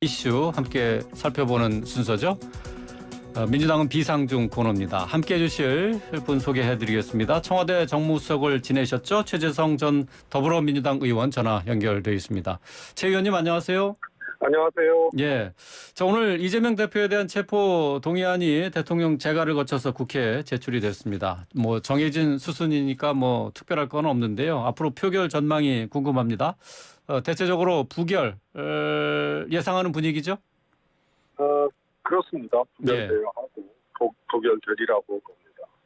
이슈 함께 살펴보는 순서죠. 어, 민주당은 비상중 코너입니다. 함께 해주실 분 소개해드리겠습니다. 청와대 정무수석을 지내셨죠? 최재성 전 더불어민주당 의원 전화 연결돼 있습니다. 최 의원님 안녕하세요. 안녕하세요. 예. 자, 오늘 이재명 대표에 대한 체포 동의안이 대통령 재가를 거쳐서 국회에 제출이 됐습니다. 뭐 정해진 수순이니까 뭐 특별할 건 없는데요. 앞으로 표결 전망이 궁금합니다. 어, 대체적으로 부결 어, 예상하는 분위기죠? 어, 그렇습니다. 네. 부결되어하고 도, 도결되리라고 봅니다.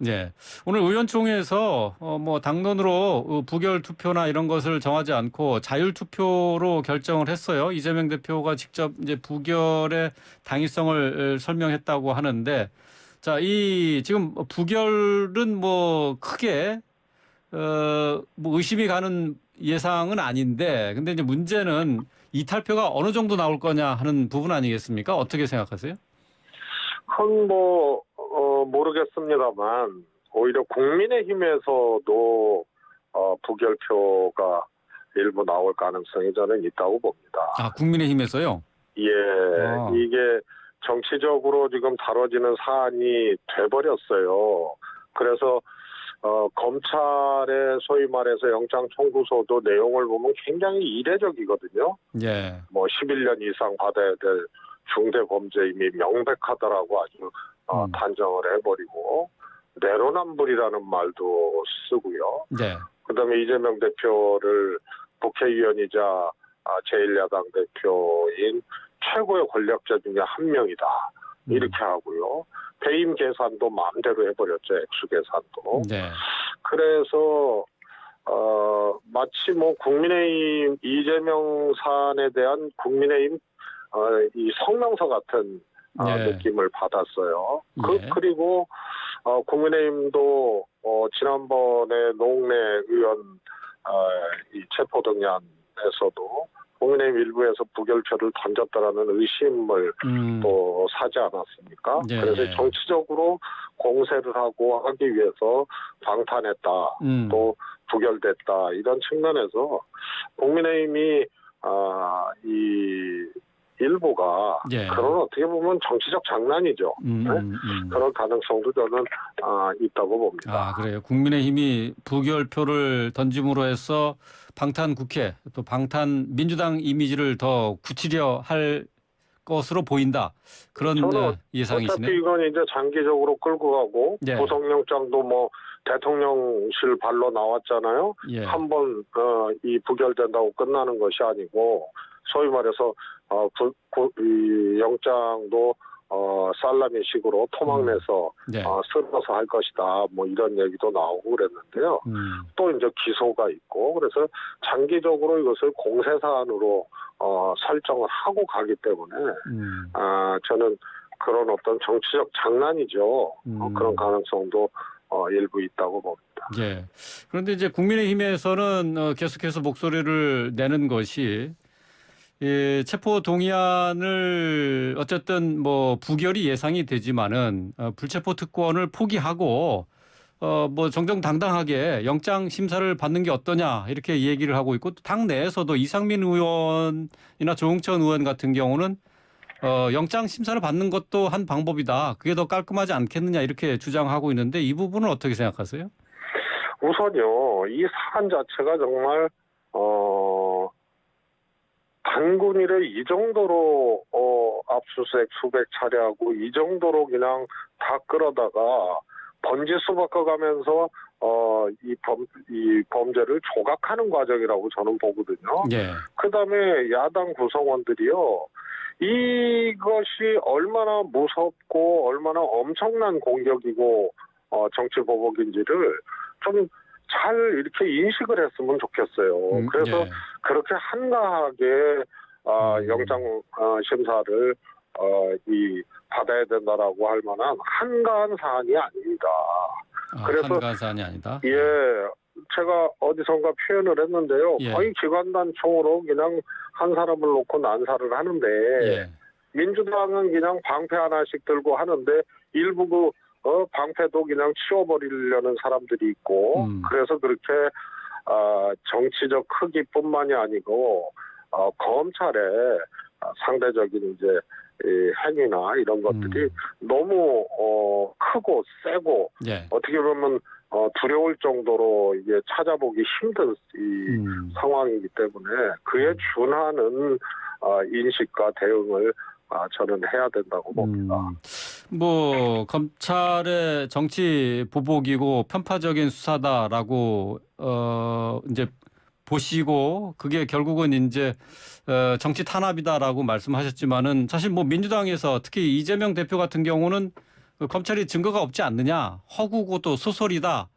예. 오늘 의원총회에서 어, 뭐 당론으로 어, 부결 투표나 이런 것을 정하지 않고 자율 투표로 결정을 했어요. 이재명 대표가 직접 이제 부결의 당위성을 어, 설명했다고 하는데 자, 이 지금 부결은 뭐 크게 어 뭐 의심이 가는 예상은 아닌데 근데 이제 문제는 이탈표가 어느 정도 나올 거냐 하는 부분 아니겠습니까? 어떻게 생각하세요? 그건 뭐 어, 모르겠습니다만 오히려 국민의힘에서도 어, 부결표가 일부 나올 가능성이 저는 있다고 봅니다. 아, 국민의힘에서요? 예, 아. 이게 정치적으로 지금 다뤄지는 사안이 돼버렸어요. 그래서 어, 검찰의 소위 말해서 영장 청구서도 내용을 보면 굉장히 이례적이거든요. 예. 뭐 11년 이상 받아야 될 중대 범죄임이 명백하다라고 아주 어, 음. 단정을 해버리고 내로남불이라는 말도 쓰고요. 네. 그다음에 이재명 대표를 국회의원이자 아, 제1야당 대표인 최고의 권력자 중에 한 명이다 음. 이렇게 하고요. 배임 계산도 마음대로 해버렸죠 액수 계산도. 네. 그래서 어 마치 뭐 국민의힘 이재명 사안에 대한 국민의힘 어 이 성명서 같은 어, 네. 느낌을 받았어요. 그 네. 그리고 어 국민의힘도 어 지난번에 노웅래 의원 어 이 체포 동의안 에서도 국민의힘 일부에서 부결표를 던졌다라는 의심을 음. 또 사지 않았습니까? 예, 그래서 예. 정치적으로 공세를 하고 하기 위해서 방탄했다. 음. 또 부결됐다. 이런 측면에서 국민의힘이 아, 이 일부가 예. 그런 어떻게 보면 정치적 장난이죠. 음, 네? 음, 음. 그런 가능성도 저는 아, 있다고 봅니다. 아, 그래요. 국민의힘이 부결표를 던짐으로 해서 방탄 국회 또 방탄 민주당 이미지를 더 굳히려 할 것으로 보인다. 그런 어, 어차피 예상이시네요. 이건 이제 장기적으로 끌고 가고 예. 구속영장도 뭐 대통령실 발로 나왔잖아요. 예. 한번 어, 이 부결된다고 끝나는 것이 아니고 소위 말해서 어, 구, 구, 이 영장도 어, 살라미식으로 토막내서 네. 어, 쓸어서 할 것이다. 뭐 이런 얘기도 나오고 그랬는데요. 음. 또 이제 기소가 있고 그래서 장기적으로 이것을 공세 사안으로 어, 설정을 하고 가기 때문에 음. 아, 저는 그런 어떤 정치적 장난이죠. 어, 음. 그런 가능성도 어, 일부 있다고 봅니다. 예. 그런데 이제 국민의힘에서는 어, 계속해서 목소리를 내는 것이 이 체포 동의안을 어쨌든 뭐 부결이 예상이 되지만은 어, 불체포 특권을 포기하고 어 뭐 정정당당하게 영장 심사를 받는 게 어떠냐 이렇게 얘기를 하고 있고 또당 내에서도 이상민 의원이나 조홍천 의원 같은 경우는 어 영장 심사를 받는 것도 한 방법이다. 그게 더 깔끔하지 않겠느냐 이렇게 주장하고 있는데 이 부분은 어떻게 생각하세요? 우선요, 이 사안 자체가 정말, 어, 단군이를 이 정도로, 어, 압수수색 수백 차례 하고, 이 정도로 그냥 다 끌어다가, 번지 수박해 가면서, 어, 이 범, 이 범죄를 조각하는 과정이라고 저는 보거든요. 예. 그 다음에 야당 구성원들이요, 이것이 얼마나 무섭고, 얼마나 엄청난 공격이고, 어, 정치 보복인지를 좀 잘 이렇게 인식을 했으면 좋겠어요. 음, 그래서 예. 그렇게 한가하게 아, 음. 영장 어, 심사를 어, 이 받아야 된다라고 할 만한 한가한 사안이 아닙니다. 아, 그래서- 한가한 사안이 아니다. 예, 제가 어디선가 표현을 했는데요. 예. 거의 기관단 총으로 그냥 한 사람을 놓고 난사를 하는데 예. 민주당은 그냥 방패 하나씩 들고 하는데 일부 그 어, 방패도 그냥 치워버리려는 사람들이 있고 음. 그래서 그렇게 아, 정치적 크기뿐만이 아니고 어, 검찰에 아, 상대적인 이제 이 행위나 이런 것들이 음. 너무 어 크고 세고 예. 어떻게 보면 어 두려울 정도로 이게 찾아보기 힘든 이 음. 상황이기 때문에 그에 준하는 어, 인식과 대응을 아, 저는 해야 된다고 봅니다. 음, 뭐 검찰의 정치 보복이고 편파적인 수사다라고 어 이제 보시고 그게 결국은 이제 어 정치 탄압이다라고 말씀하셨지만은 사실 뭐 민주당에서 특히 이재명 대표 같은 경우는 그 검찰이 증거가 없지 않느냐 허구고 또 소설이다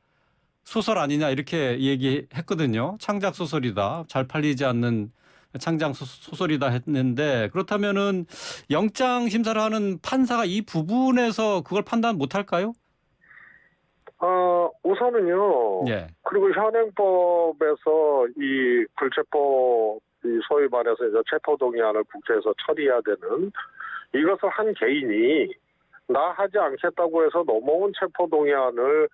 소설 아니냐 이렇게 얘기했거든요. 창작 소설이다. 잘 팔리지 않는 창작 소- 소설이다 했는데 그렇다면은 영장 심사를 하는 판사가 이 부분에서 그걸 판단 못 할까요? 어, 우선은요. 예. 그리고 현행법에서 이 불체포 이 소위 말해서 이제 체포 동의안을 국회에서 처리해야 되는 이것을 한 개인이 나 하지 않겠다고 해서 넘어온 체포 동의안을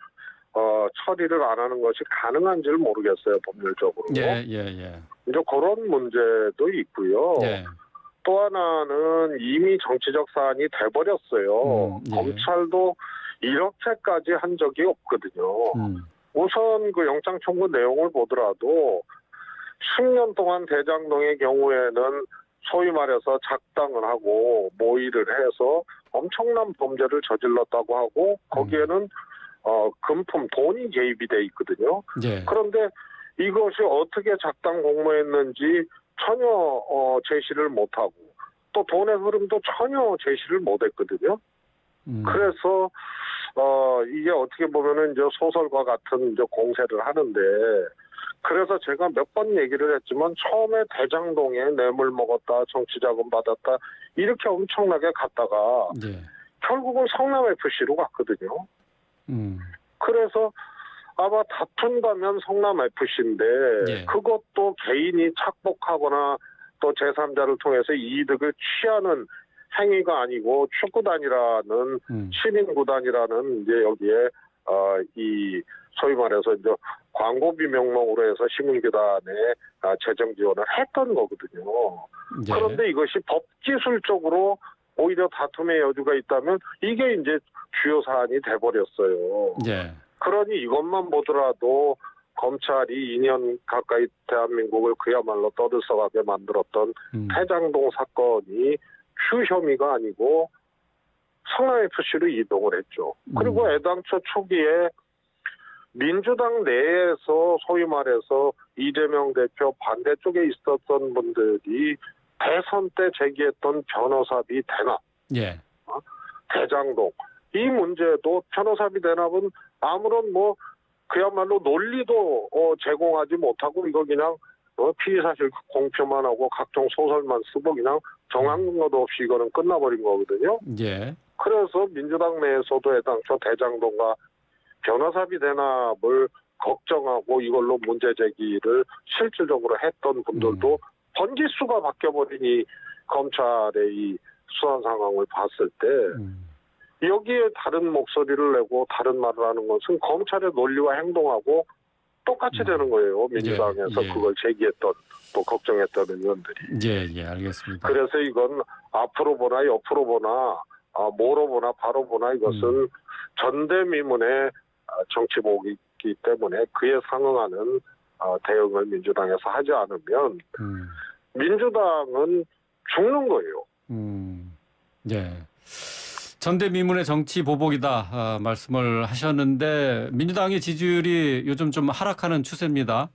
어, 처리를 안 하는 것이 가능한지 를 모르겠어요 법률적으로. 예, 예, 예. 이제 그런 문제도 있고요. 예. 또 하나는 이미 정치적 사안이 돼버렸어요. 음, 예. 검찰도 이렇게까지 한 적이 없거든요. 음. 우선 그 영장 청구 내용을 보더라도 10년 동안 대장동의 경우에는 소위 말해서 작당을 하고 모의를 해서 엄청난 범죄를 저질렀다고 하고 거기에는 어 금품 돈이 개입이 돼 있거든요. 예. 그런데 이것이 어떻게 작당 공모했는지 전혀 어 제시를 못하고 또 돈의 흐름도 전혀 제시를 못했거든요. 음. 그래서 어 이게 어떻게 보면은 이제 소설과 같은 이제 공세를 하는데 그래서 제가 몇 번 얘기를 했지만 처음에 대장동에 뇌물 먹었다 정치자금 받았다 이렇게 엄청나게 갔다가 예. 결국은 성남 FC로 갔거든요. 음. 그래서 아마 다툰다면 성남 FC인데 예. 그것도 개인이 착복하거나 또 제3자를 통해서 이득을 취하는 행위가 아니고 축구단이라는 음. 시민구단이라는 이제 여기에 어 이 소위 말해서 이제 광고비 명목으로 해서 시민구단에 아, 재정 지원을 했던 거거든요. 예. 그런데 이것이 법 기술적으로 오히려 다툼의 여지가 있다면 이게 이제 주요 사안이 돼버렸어요. 예. 그러니 이것만 보더라도 검찰이 2년 가까이 대한민국을 그야말로 떠들썩하게 만들었던 음. 해장동 사건이 추 혐의가 아니고 성남 FC로 이동을 했죠. 그리고 음. 애당초 초기에 민주당 내에서 소위 말해서 이재명 대표 반대쪽에 있었던 분들이 대선 때 제기했던 변호사비 대납, 예. 대장동 이 문제도 변호사비 대납은 아무런 뭐 그야말로 논리도 어, 제공하지 못하고 이거 그냥 어, 피의 사실 공표만 하고 각종 소설만 쓰고 그냥 정황 근거도 없이 이거는 끝나버린 거거든요. 예. 그래서 민주당 내에서도 애당초 대장동과 변호사비 대납을 걱정하고 이걸로 문제 제기를 실질적으로 했던 분들도 번지수가 바뀌어버리니 검찰의 이 수사 상황을 봤을 때 음. 여기에 다른 목소리를 내고 다른 말을 하는 것은 검찰의 논리와 행동하고 똑같이 음. 되는 거예요. 민주당에서 예, 예. 그걸 제기했던 또 걱정했던 의원들이. 예, 예, 알겠습니다. 그래서 이건 앞으로 보나 옆으로 보나 아, 뭐로 보나 바로 보나 이것은 음. 전대미문의 아, 정치복이기 때문에 그에 상응하는 아, 대응을 민주당에서 하지 않으면 음. 민주당은 죽는 거예요. 음. 예. 전대미문의 정치 보복이다 아, 말씀을 하셨는데 민주당의 지지율이 요즘 좀 하락하는 추세입니다.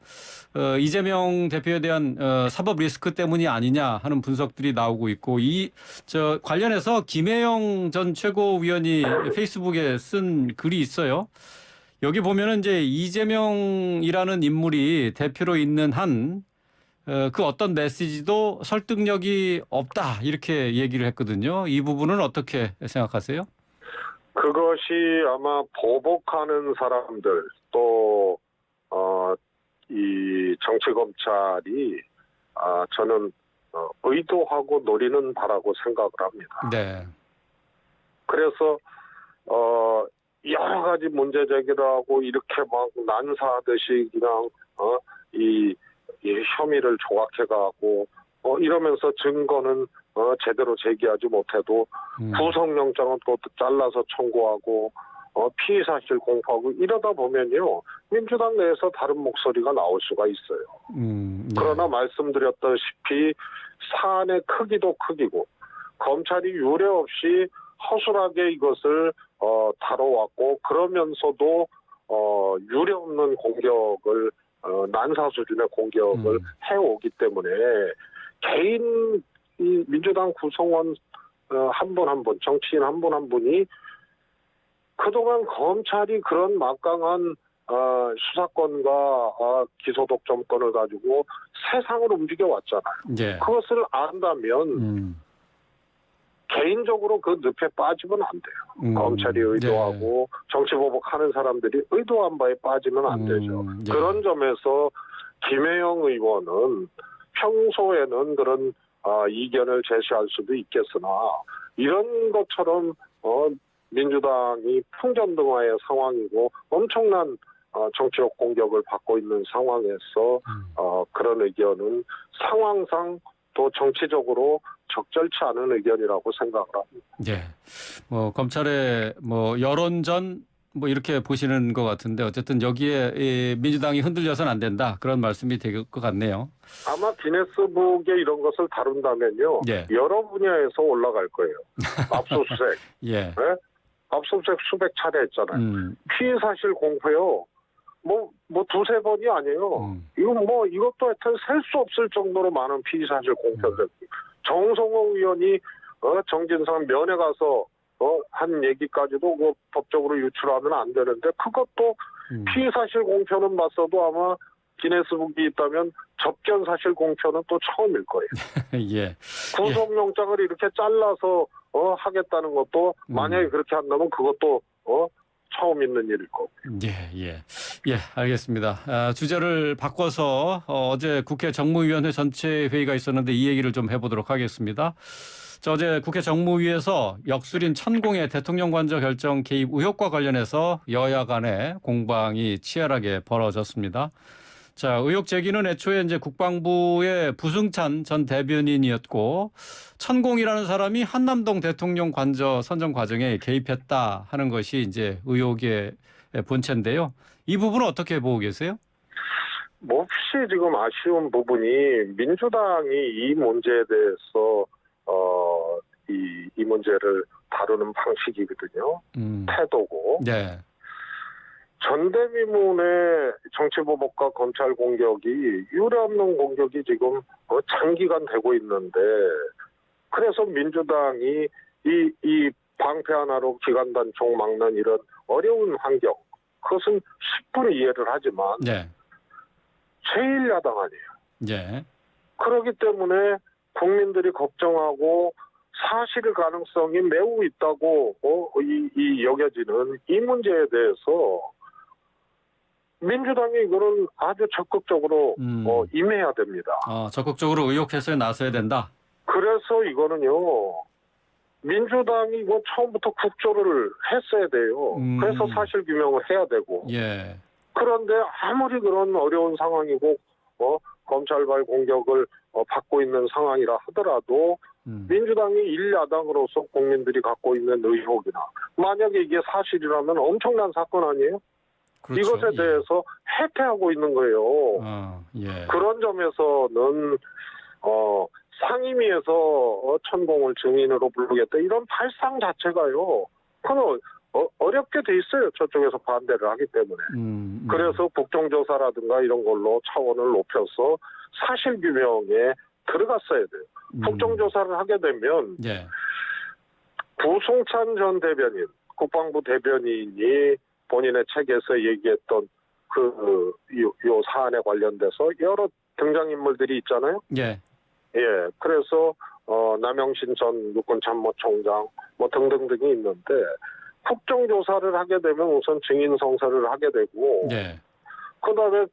어, 이재명 대표에 대한 어, 사법 리스크 때문이 아니냐 하는 분석들이 나오고 있고 이 저 관련해서 김혜영 전 최고위원이 페이스북에 쓴 글이 있어요. 여기 보면은 이제 이재명이라는 인물이 대표로 있는 한 어, 그 어떤 메시지도 설득력이 없다 이렇게 얘기를 했거든요. 이 부분은 어떻게 생각하세요? 그것이 아마 보복하는 사람들 또 어, 이 정치 검찰이 아, 저는 어, 의도하고 노리는 바라고 생각을 합니다. 네. 그래서 어, 여러 가지 문제 제기를 하고 이렇게 막 난사하듯이 그냥 어, 이, 이 혐의를 조각해가고 어, 이러면서 증거는 어, 제대로 제기하지 못해도 음. 구속영장은 또 잘라서 청구하고 어, 피의 사실 공포하고 이러다 보면요 민주당 내에서 다른 목소리가 나올 수가 있어요. 음, 네. 그러나 말씀드렸다시피 사안의 크기도 크기고 검찰이 유례 없이 허술하게 이것을 어, 다뤄왔고 그러면서도 어, 유례 없는 공격을 어, 난사 수준의 공격을 음. 해오기 때문에 개인 이 민주당 구성원 어, 한분 한 분, 정치인 한 분 한 분이 그동안 검찰이 그런 막강한 어, 수사권과 어, 기소 독점권을 가지고 세상을 움직여 왔잖아요. 예. 그것을 안다면 음, 개인적으로 그 늪에 빠지면 안 돼요. 음, 검찰이 의도하고 정치보복하는 사람들이 의도한 바에 빠지면 안 음, 되죠. 예. 그런 점에서 김혜영 의원은 평소에는 그런 아, 이견을 제시할 수도 있겠으나 이런 것처럼 어, 민주당이 풍전등화의 상황이고 엄청난 어, 정치적 공격을 받고 있는 상황에서 음. 어, 그런 의견은 상황상 또 정치적으로 적절치 않은 의견이라고 생각을 합니다. 예. 뭐 검찰의 뭐 여론전 뭐 이렇게 보시는 것 같은데 어쨌든 여기에 이 민주당이 흔들려서는 안 된다 그런 말씀이 될 것 같네요. 아마 기네스북에 이런 것을 다룬다면요 예. 여러 분야에서 올라갈 거예요. 압수수색, 예. 압수수색 수백 차례 했잖아요. 음, 피의 사실 공표요. 뭐, 뭐 두세 번이 아니에요. 음, 이거 뭐, 이것도 하여튼 셀 수 없을 정도로 많은 피의 사실 공표들. 음. 정성호 의원이, 어, 정진상 면회 가서, 어, 한 얘기까지도 그 법적으로 유출하면 안 되는데, 그것도 음. 피의 사실 공표는 봤어도 아마 기네스북이 있다면 접견 사실 공표는 또 처음일 거예요. 예. 구속영장을 이렇게 잘라서, 어, 하겠다는 것도 만약에 음. 그렇게 한다면 그것도, 어, 처음 있는 일일 거고. 예, 예. 예, 알겠습니다. 아, 주제를 바꿔서 어, 제 국회 정무위원회 전체 회의가 있었는데 이 얘기를 좀 해보도록 하겠습니다. 저 어제 국회 정무위에서 역술인 천공의 대통령 관저 결정 개입 의혹과 관련해서 여야 간의 공방이 치열하게 벌어졌습니다. 자, 의혹 제기는 애초에 이제 국방부의 부승찬 전 대변인이었고 천공이라는 사람이 한남동 대통령 관저 선정 과정에 개입했다 하는 것이 이제 의혹의 본체인데요. 이 부분은 어떻게 보고 계세요? 몹시 지금 아쉬운 부분이 민주당이 이 문제에 대해서 어, 이, 이 문제를 다루는 방식이거든요. 음. 태도고. 네. 전대미문의 정치보복과 검찰 공격이 유례없는 공격이 지금 어, 장기간 되고 있는데 그래서 민주당이 이, 이 방패 하나로 기관단총 막는 이런 어려운 환경 그것은 10분 이해를 하지만 네. 제1야당 아니에요. 예. 그렇기 때문에 국민들이 걱정하고 사실 가능성이 매우 있다고 어, 이, 이 여겨지는 이 문제에 대해서 민주당이 이거는 아주 적극적으로 음. 어, 임해야 됩니다. 어, 적극적으로 의혹 해소에 나서야 된다. 그래서 이거는요 민주당이 이거 처음부터 국조를 했어야 돼요. 음. 그래서 사실 규명을 해야 되고 예. 그런데 아무리 그런 어려운 상황이고 어, 검찰발 공격을 어, 받고 있는 상황이라 하더라도 음. 민주당이 일야당으로서 국민들이 갖고 있는 의혹이나 만약에 이게 사실이라면 엄청난 사건 아니에요? 그렇죠. 이것에 예. 대해서 해태하고 있는 거예요. 어, 예. 그런 점에서는 어, 상임위에서 어, 천공을 증인으로 부르겠다 이런 발상 자체가요. 그건 어, 어렵게 돼 있어요. 저쪽에서 반대를 하기 때문에. 음, 음. 그래서 국정조사라든가 이런 걸로 차원을 높여서 사실 규명에 들어갔어야 돼요. 음. 국정조사를 하게 되면 예. 구승찬 전 대변인, 국방부 대변인이 본인의 책에서 얘기했던 그, 요, 요 사안에 관련돼서 여러 등장인물들이 있잖아요. 예. 예. 그래서, 어, 남영신 전 육군 참모총장 뭐 등등등이 있는데 국정조사를 하게 되면 우선 증인 성사를 하게 되고 예. 그 다음에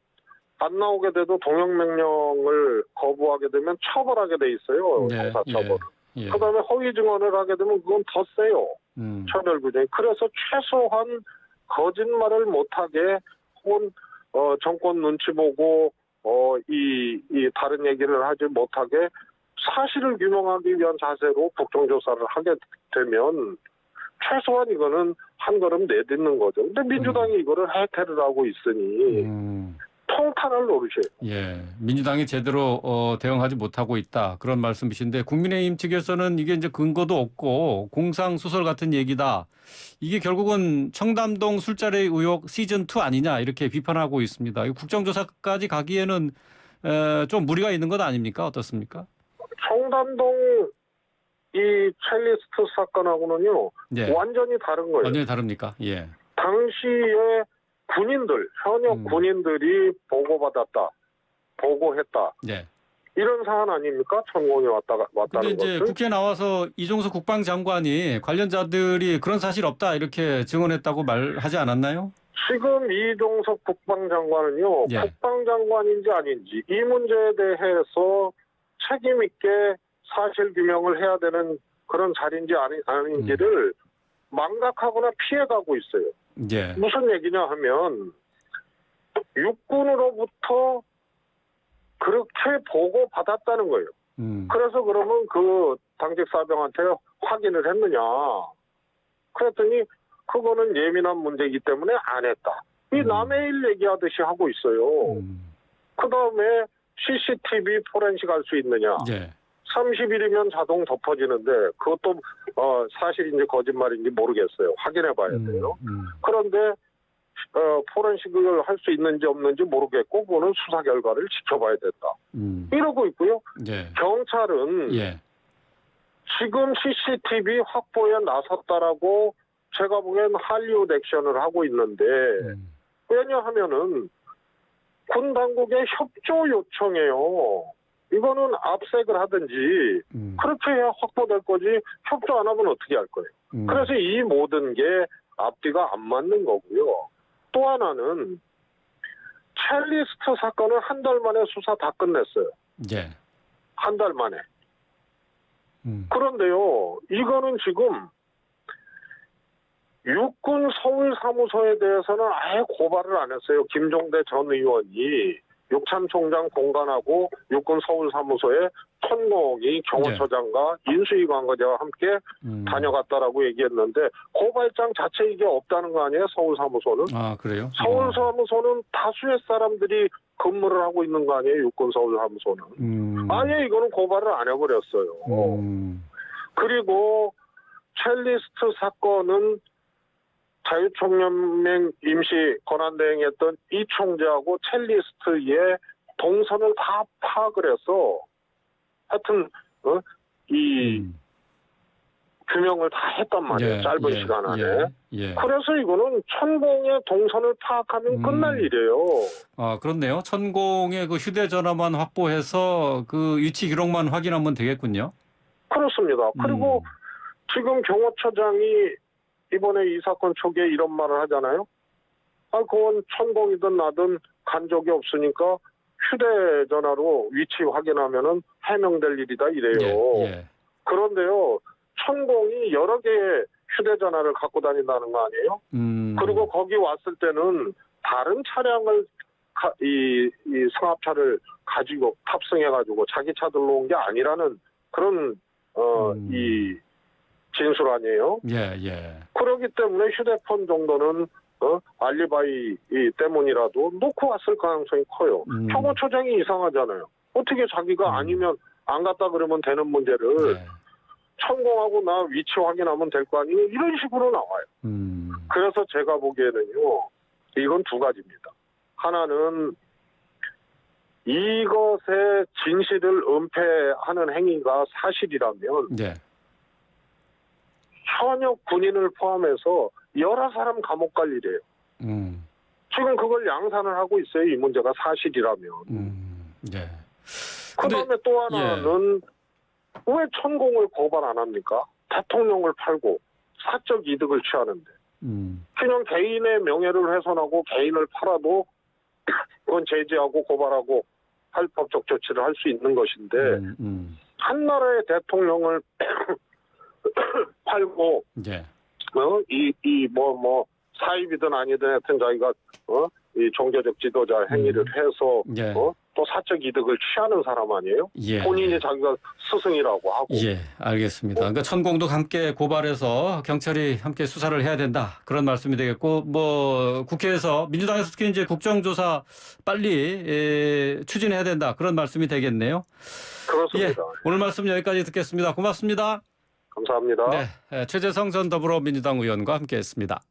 안 나오게 돼도 동영명령을 거부하게 되면 처벌하게 돼 있어요. 예. 형사처벌. 예. 그 다음에 허위 증언을 하게 되면 그건 더 세요. 음. 처벌 규정이. 그래서 최소한 거짓말을 못하게 혹은 어, 정권 눈치 보고 어, 이, 이 다른 얘기를 하지 못하게 사실을 규명하기 위한 자세로 국정조사를 하게 되면 최소한 이거는 한 걸음 내딛는 거죠. 근데 민주당이 이거를 해태를 하고 있으니 음, 통탄할 노릇이에요. 예. 민주당이 제대로 어, 대응하지 못하고 있다. 그런 말씀이신데 국민의힘 측에서는 이게 이제 근거도 없고 공상 수설 같은 얘기다. 이게 결국은 청담동 술자리 의혹 시즌 2 아니냐 이렇게 비판하고 있습니다. 이 국정조사까지 가기에는 에, 좀 무리가 있는 것 아닙니까? 어떻습니까? 청담동 이 첼리스트 사건하고는요 예. 완전히 다른 거예요. 완전히 다릅니까? 예. 당시에 군인들 현역 음. 군인들이 보고받았다, 보고했다 예. 이런 사안 아닙니까? 천공이 왔다가 근데 왔다는 이제 것은 국회에 나와서 이종석 국방장관이 관련자들이 그런 사실 없다 이렇게 증언했다고 말하지 않았나요? 지금 이종석 국방장관은요 예. 국방장관인지 아닌지 이 문제에 대해서 책임 있게 사실 규명을 해야 되는 그런 자리인지 아니, 아닌지를 음. 망각하거나 피해가고 있어요. 예. 무슨 얘기냐 하면 육군으로부터 그렇게 보고 받았다는 거예요. 음. 그래서 그러면 그 당직 사병한테 확인을 했느냐? 그랬더니 그거는 예민한 문제이기 때문에 안 했다. 이 음. 남의 일 얘기하듯이 하고 있어요. 음. 그 다음에 CCTV 포렌식 할 수 있느냐? 예. 30일이면 자동 덮어지는데 그것도 어, 사실인지 거짓말인지 모르겠어요. 확인해 봐야 돼요. 음. 그런데 어, 포렌식을 할 수 있는지 없는지 모르겠고 그거는 수사 결과를 지켜봐야 된다. 음. 이러고 있고요. 예. 경찰은 예. 지금 CCTV 확보에 나섰다라고 제가 보기엔 한리우 액션을 하고 있는데 음. 왜냐하면은 군 당국의 협조 요청이에요. 이거는 압색을 하든지 음. 그렇게 해야 확보될 거지 협조 안 하면 어떻게 할 거예요. 음. 그래서 이 모든 게 앞뒤가 안 맞는 거고요. 또 하나는 첼리스트 사건을 한 달 만에 수사 다 끝냈어요. 예. 한 달 만에. 음. 그런데요, 이거는 지금 육군 서울 사무소에 대해서는 아예 고발을 안 했어요. 김종대 전 의원이 육참 총장 공간하고 육군 서울 사무소에 천공이 경호처장과 인수위 관계자와 함께 음. 다녀갔다라고 얘기했는데 고발장 자체 이게 없다는 거 아니에요? 서울 사무소는 아 그래요? 서울 어. 사무소는 다수의 사람들이 근무를 하고 있는 거 아니에요? 육군 서울 사무소는 음. 아예 이거는 고발을 안 해버렸어요. 음. 그리고 첼리스트 사건은 자유총연맹 임시 권한대행했던 이 총재하고 첼리스트의 동선을 다 파악을 해서 하여튼 어? 이 음. 규명을 다 했단 말이에요. 예, 짧은 예, 시간 안에. 예, 예. 그래서 이거는 천공의 동선을 파악하면 음. 끝날 일이에요. 아 그렇네요. 천공의 그 휴대전화만 확보해서 그 위치 기록만 확인하면 되겠군요. 그렇습니다. 그리고 음. 지금 경호처장이 이번에 이 사건 초기에 이런 말을 하잖아요. 아, 그건 천공이든 나든 간 적이 없으니까 휴대전화로 위치 확인하면은 해명될 일이다 이래요. 예, 예. 그런데요, 천공이 여러 개의 휴대전화를 갖고 다닌다는 거 아니에요? 음. 그리고 거기 왔을 때는 다른 차량을 가- 이, 이 승합차를 가지고 탑승해가지고 자기 차 들로 온게 아니라는 그런 어, 음. 이 진술 아니에요. 예, 예. 그렇기 때문에 휴대폰 정도는 어, 알리바이 이 때문이라도 놓고 왔을 가능성이 커요. 음. 경호처장이 이상하잖아요. 어떻게 자기가 음. 아니면 안 갔다 그러면 되는 문제를 예. 천공하고 나 위치 확인하면 될 거 아니에요? 이런 식으로 나와요. 음. 그래서 제가 보기에는요, 이건 두 가지입니다. 하나는 이것의 진실을 은폐하는 행위가 사실이라면 예. 현역 군인을 포함해서 여러 사람 감옥 갈 일이에요. 음. 지금 그걸 양산을 하고 있어요. 이 문제가 사실이라면. 음. 예. 그 근데- 다음에 또 하나는 왜 천공을 고발 안 합니까? 대통령을 팔고 사적 이득을 취하는데. 음. 그냥 개인의 명예를 훼손하고 개인을 팔아도 그건 제재하고 고발하고 할 법적 조치를 할 수 있는 것인데 음. 음. 한 나라의 대통령을 팔고 예. 어이이 뭐뭐 사입이든 아니든 하여튼 자기가 어이 종교적 지도자 행위를 해서 예. 어또 사적 이득을 취하는 사람 아니에요? 예. 본인이 자기가 스승이라고 하고. 예, 알겠습니다. 그러니까 천공도 함께 고발해서 경찰이 함께 수사를 해야 된다. 그런 말씀이 되겠고, 뭐, 국회에서, 민주당에서 특히 이제 국정조사 빨리 에, 추진해야 된다. 그런 말씀이 되겠네요. 예, 그렇습니다. 오늘 말씀 여기까지 듣겠습니다. 고맙습니다. 감사합니다. 네, 에, 최재성 전 더불어민주당 의원과 함께 했습니다.